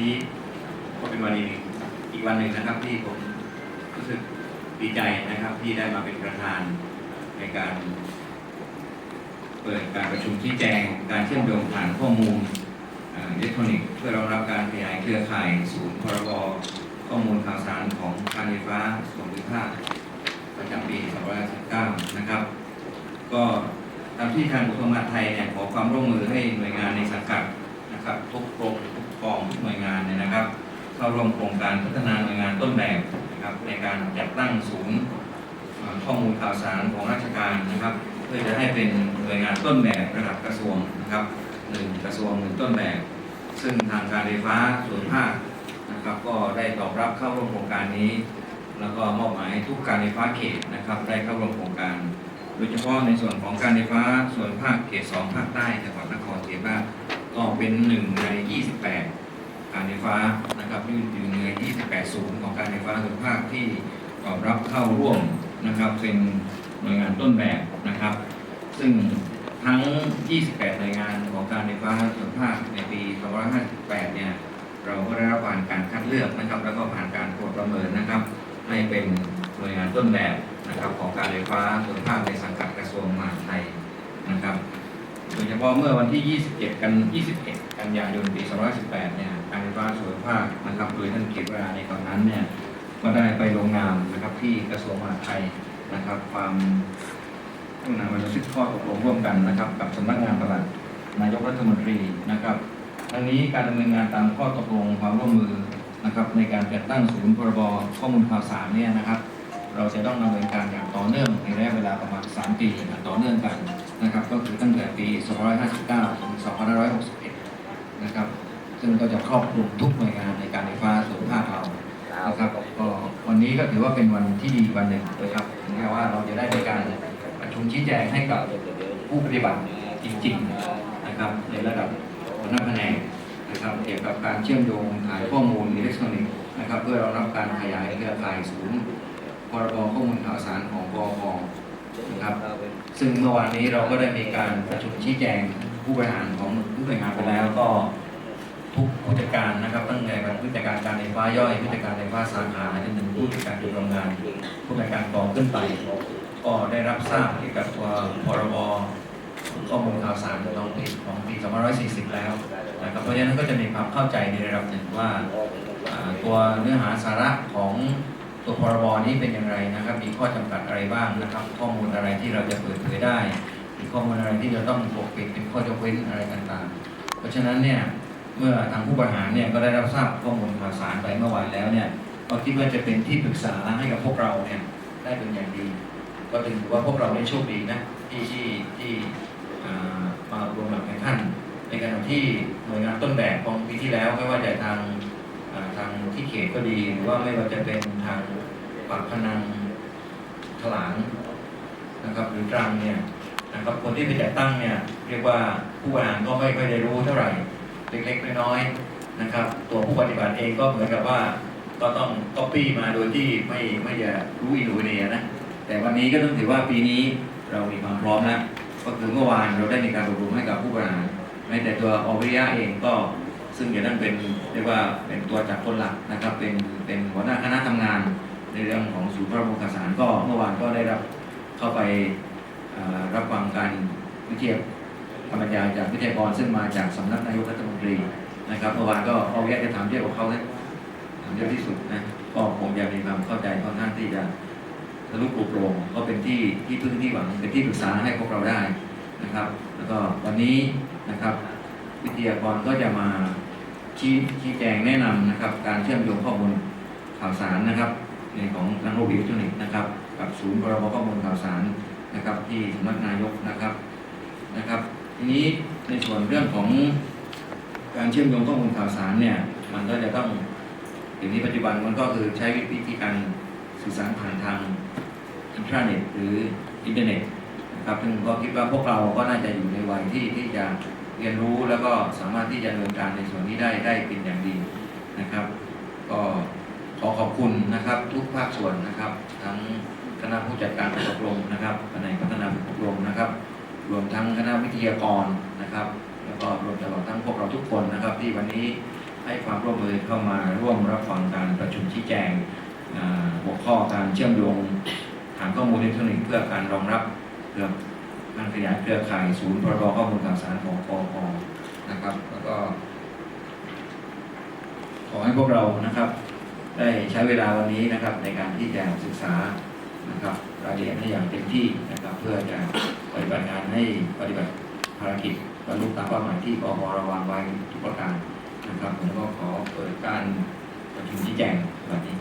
นี้ก็เป็นวันอีกอีกวันหนึ่งนะครับ ที่ผมรู้สึกดีใจนะครับ ที่ได้มาเป็นประธานในการเปิดการประชุมชี้แจงการเชื่อมโยงฐานข้อมูลอิเล็กทรอนิกส์เพื่อรองรับการขยายเครือข่ายศูนย์พรบข้อมูลข่าวสารของการไฟฟ้าส่วนภูมิภาคประจำปี2519นะครับ ก็ตามที่ทางกระทรวงมหาดไทยเนี่ยขอความร่วมมือให้หน่วยงานในสังกัด นะครับทุกกรมทุกกองทุกหน่วยงานเนี่ยนะครับ เข้าร่วมโครงการพัฒนาหน่วยงานต้นแบบนะครับในการจัดตั้งศูนย์ข้อมูลข่าวสารของราชการนะครับ เพื่อจะให้เป็นหน่วยงานต้นแบบระดับกระทรวงนะครับหนึ่งกระทรวงหนึ่งต้นแบบ ซึ่งทางการไฟฟ้าส่วนภาคนะครับ ก็ได้ตอบรับเข้าร่วมโครงการนี้ แล้วก็มอบหมายทุกการไฟฟ้าเขตนะครับ ได้เข้าร่วมโครงการ โดยเฉพาะในส่วนของการไฟฟ้าส่วนภาคเขตสองภาคใต้จังหวัดนครศรีธรรมราช ก็เป็นหนึ่งใน 28 การไฟฟ้านะครับที่อยู่ใน 28 ศูนย์ของการไฟฟ้าส่วนภาคที่ตอบรับเข้าร่วมนะครับเป็นหน่วยงานต้นแบบนะครับ ซึ่งทั้ง 28 หน่วยงานของการไฟฟ้าส่วนภาคในปี 2558 เนี่ยเราก็ได้รับผ่านการคัดเลือกนะครับ แล้วก็ผ่านการตรวจประเมินนะครับ ให้เป็นหน่วยงานต้นแบบนะครับของการไฟฟ้าส่วนภาคในสังกัดกระทรวงมหาดไทยนะครับ โดยเฉ พาะเมื่อวันที่ 27 กัน 21 กันยายน ปี 2518 เนี่ยการไฟฟ้าส่วนภาคนะครับโดยท่านเกียรติวราในตอนนั้นเนี่ยก็ได้ไปลงนามนะครับที่กระทรวงมหาดไทยนะครับ ความลงนามบันทึกข้อตกลงร่วมกันนะครับ กับสำนักงานปลัดนายกรัฐมนตรีนะครับ ทั้งนี้การดำเนินงานตามข้อตกลงความร่วมมือนะครับ ในการจัดตั้งศูนย์พรบข้อมูลข่าวสารเนี่ยนะครับ เราจะต้องดำเนินการอย่างต่อเนื่องในระยะเวลาประมาณ 3 ปีต่อเนื่องกัน นะครับก็คือตั้งแต่ปี 2559 ถึง 2561 นะครับ ซึ่งก็จะครอบคลุมทุกหน่วยงานในการไฟฟ้าส่วนภาคเรานะครับก็วันนี้ก็ถือว่าเป็นวันที่ดีวันหนึ่งนะครับถึงแม้ว่าเราจะได้ในการประชุมชี้แจงให้กับผู้ปฏิบัติจริงๆนะครับในระดับหัวหน้าแผนกนะครับเกี่ยวกับการเชื่อมโยงฐานข้อมูลอิเล็กทรอนิกส์นะครับเพื่อรองรับการขยายเครือข่ายศูนย์พรบข้อมูลข่าวสารของกอพ นะครับซึ่งเมื่อวานนี้เราก็ได้มีการประชุมชี้แจงผู้บริหารของทุกหน่วยงานไปแล้วก็ทุกผู้จัดการนะครับตั้งแต่ผู้จัดการการไฟฟ้าย่อยผู้จัดการไฟฟ้าสาขาจนถึงผู้จัดการจุดโรงงานผู้จัดการกองขึ้นไป ก็ได้รับทราบเกี่ยวกับตัวพรบข้อมูลข่าวสารท้องถิ่นของปี 2540 แล้วนะครับเพราะฉะนั้นก็จะมีความเข้าใจในระดับหนึ่งว่าตัวเนื้อหาสาระของ ตัวพรบนี้เป็นอย่างไรนะครับ มีข้อจำกัดอะไรบ้างนะครับ ข้อมูลอะไรที่เราจะเปิดเผยได้ มีข้อมูลอะไรที่เราต้องปกปิดเป็นข้อยกเว้นอะไรต่างๆ เพราะฉะนั้นเนี่ยเมื่อทางผู้บริหารเนี่ยก็ได้รับทราบข้อมูลข่าวสารไปเมื่อวานแล้วเนี่ยก็คิดว่าจะเป็นที่ปรึกษาให้กับพวกเราเนี่ยได้เป็นอย่างดี ก็ถือว่าพวกเราได้โชคดีนะที่ที่ที่มารวมหลักในท่านในขณะที่หน่วยงานต้นแบบของปีที่แล้วไม่ว่าจะทาง ทางที่เขตก็ดีหรือว่าไม่ว่าจะเป็นทางปากพนังถลางนะครับ หรือตรังเนี่ยนะครับคนที่ไปจัดตั้งเนี่ยเรียกว่าผู้บริหารก็ไม่ค่อยได้รู้เท่าไหร่เล็กๆน้อยๆนะครับ ตัวผู้ปฏิบัติเองก็เหมือนกับว่าก็ต้องก๊อปปี้มาโดยที่ไม่ไม่จะรู้อินโนเวเนียนะแต่วันนี้ก็ต้องถือว่าปีนี้เรามีความพร้อมแล้วก็คือเมื่อวานเราได้มีการอบรมให้กับผู้บริหารแม้แต่ตัวออวิริยะเองก็ ซึ่งจะนั่นเป็นเรียกว่าเป็นตัวจักรคนหลักนะครับ เป็นเป็นหัวหน้าคณะทำงาน ในเรื่องของศูนย์พระบรมข่าวสารก็เมื่อวานก็ได้รับเข้าไปรับฟังการวิทยาคำบรรยายจากวิทยากรซึ่งมาจากสำนักนายกรัฐมนตรีนะครับเมื่อวานก็เอาแยกจะถามเยอะกว่าเขาเลยถามเยอะที่สุดนะก็คงจะมีความเข้าใจค่อนข้างที่จะทะลุปลุกโปรงก็เป็นที่ที่พึ่งที่หวังเป็นที่ปรึกษาให้พวกเราได้นะครับ แล้วก็วันนี้นะครับวิทยากรก็จะมา ชี้ชี้แจงแนะนำนะครับ การเชื่อมโยงข้อมูลข่าวสารนะครับ ในของทางโลกอิเล็กทรอนิกส์นะครับ กับศูนย์พรบข้อมูลข่าวสารนะครับ ที่สำนักนายกนะครับนะครับ ทีนี้ในส่วนเรื่องของการเชื่อมโยงข้อมูลข่าวสารเนี่ย มันก็จะต้องอย่างนี้ปัจจุบันมันก็คือใช้วิธีการสื่อสารผ่านทางอินทราเน็ตหรืออินเทอร์เน็ตนะครับซึ่งก็คิดว่าพวกเราก็น่าจะอยู่ในวัยที่ที่จะ เรียนรู้แล้วก็สามารถที่จะดำเนินการในส่วนนี้ได้ได้เป็นอย่างดีนะครับ ก็ขอขอบคุณนะครับทุกภาคส่วนนะครับ ทั้งคณะผู้จัดการผู้อบรมนะครับแผนพัฒนาผู้อบรมนะครับ รวมทั้งคณะวิทยากรนะครับ แล้วก็รวมตลอดทั้งพวกเราทุกคนนะครับ ที่วันนี้ให้ความร่วมมือเข้ามาร่วมรับฟังการประชุมชี้แจงหัวข้อการเชื่อมโยงฐานข้อมูลอิเล็กทรอนิกส์เพื่อการรองรับเรื่อง การขยายเครือข่ายศูนย์พรบข้อมูลข่าวสารของปอนะครับแล้วก็ขอให้พวกเรานะครับ ได้ใช้เวลาวันนี้นะครับ ในการที่จะศึกษานะครับรายละเอียดให้อย่างเต็มที่นะครับ เพื่อจะปฏิบัติงานให้ปฏิบัติภารกิจบรรลุตามเป้าหมายที่ปอระวางไว้ทุกประการนะครับผมก็ขอเปิดการประชุมชี้แจงแบบนี้